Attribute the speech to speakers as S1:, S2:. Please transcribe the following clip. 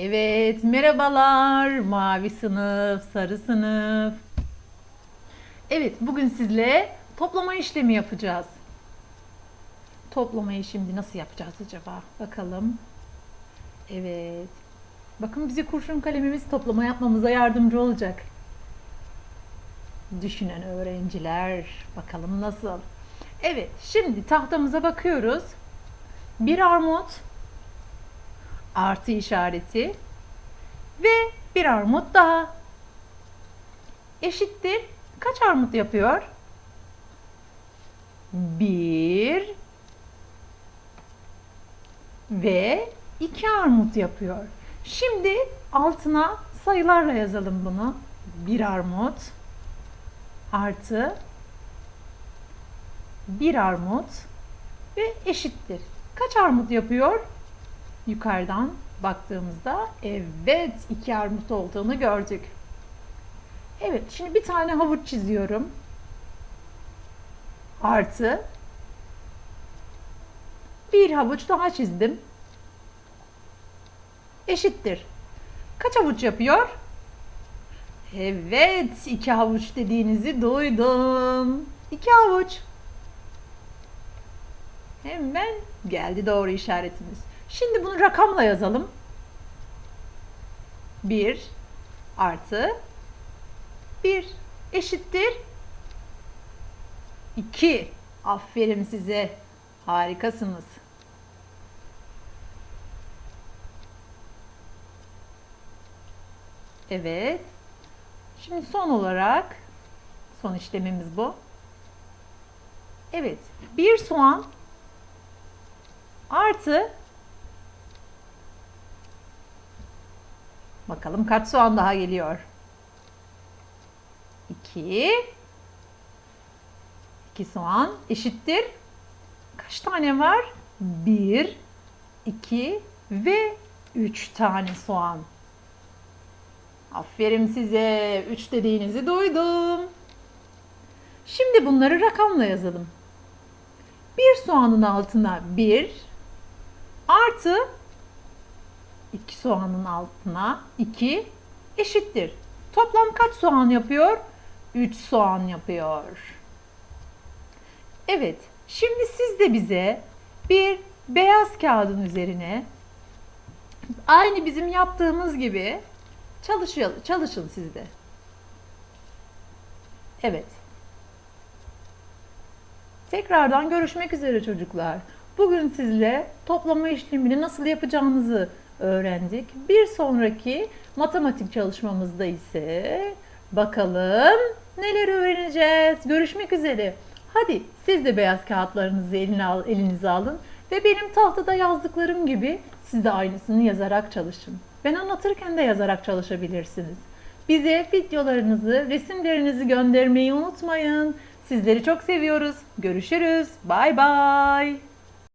S1: Evet, merhabalar. Mavi sınıf, sarı sınıf. Evet, bugün sizle toplama işlemi yapacağız. Toplamayı şimdi nasıl yapacağız acaba? Bakalım. Evet. Bakın bize kurşun kalemimiz toplama yapmamıza yardımcı olacak. Düşünen öğrenciler. Bakalım nasıl? Evet, şimdi tahtamıza bakıyoruz. Bir armut, artı işareti ve bir armut daha. Eşittir. Kaç armut yapıyor? Bir ve iki armut yapıyor. Şimdi altına sayılarla yazalım bunu. Bir armut artı bir armut ve eşittir. Kaç armut yapıyor? Yukarıdan baktığımızda evet iki armut olduğunu gördük. Evet şimdi bir tane havuç çiziyorum. Artı bir havuç daha çizdim. Eşittir. Kaç havuç yapıyor? Evet, iki havuç dediğinizi duydum. İki havuç. Hemen geldi doğru işaretimiz. Şimdi bunu rakamla yazalım. 1 artı 1 eşittir 2. Aferin size. Harikasınız. Evet. Şimdi son olarak son işlemimiz bu. Evet. Bir soğan artı bakalım kaç soğan daha geliyor. 2 2 soğan eşittir. Kaç tane var? 1 2 ve 3 tane soğan. Aferin size. 3 dediğinizi duydum. Şimdi bunları rakamla yazalım. Bir soğanın altına 1 artı 2 soğanın altına 2 eşittir. Toplam kaç soğan yapıyor? 3 soğan yapıyor. Evet, şimdi siz de bize bir beyaz kağıdın üzerine aynı bizim yaptığımız gibi çalışın, çalışın siz de. Evet. Tekrardan görüşmek üzere çocuklar. Bugün sizle toplama işlemini nasıl yapacağınızı öğrendik. Bir sonraki matematik çalışmamızda ise bakalım neler öğreneceğiz. Görüşmek üzere. Hadi siz de beyaz kağıtlarınızı eline al, elinize alın ve benim tahtada yazdıklarım gibi siz de aynısını yazarak çalışın. Ben anlatırken de yazarak çalışabilirsiniz. Bize videolarınızı, resimlerinizi göndermeyi unutmayın. Sizleri çok seviyoruz. Görüşürüz. Bay bay.